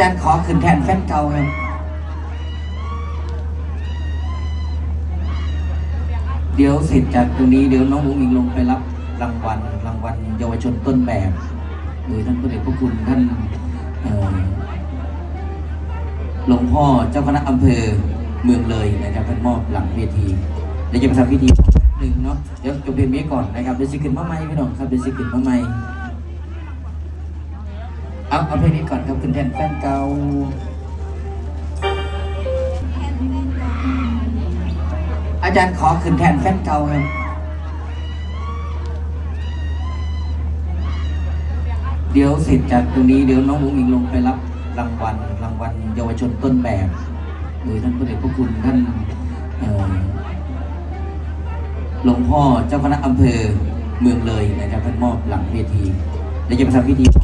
จารย์ขอขึ้นแทนแฟนเก่าครับเดี๋ยวเสร็จจากตรงนี้เดี๋ยวน้องอุ้งอิงลงไปรับรางวัลรางวัลเยาวชนต้นแบบ โดยท่านพระเดชพระคุณท่านหลวงพ่อเจ้าคณะอำเภอเมืองเลยนะครับท่านมอบหลังเวทีเดี๋ยวจะไปทำพิธีหนึ่งเนาะเดี๋ยวจบเพลงนี้ก่อนนะครับเดี๋ยวสิขึ้นมาใหม่พี่น้องครับเดี๋ยวสิขึ้นมาใหม่ เอาเอาเพลงนี้ก่อนครับขึ้นแทนแฟนเก่าอาจารย์ขอขึ้นแทนแฟนเก่าครับเดี๋ยวเสร็จจากตรงนี้เดี๋ยวน้องอุ้งอิงลงไปรับรางวัลรางวัลเยาวชนต้นแบบ โดยท่านพระเดชพระคุณท่านหลวงพ่อเจ้าคณะอำเภอเมืองเลยนะครับท่านมอบหลังเวทีเดี๋ยวจะไปทำพิธี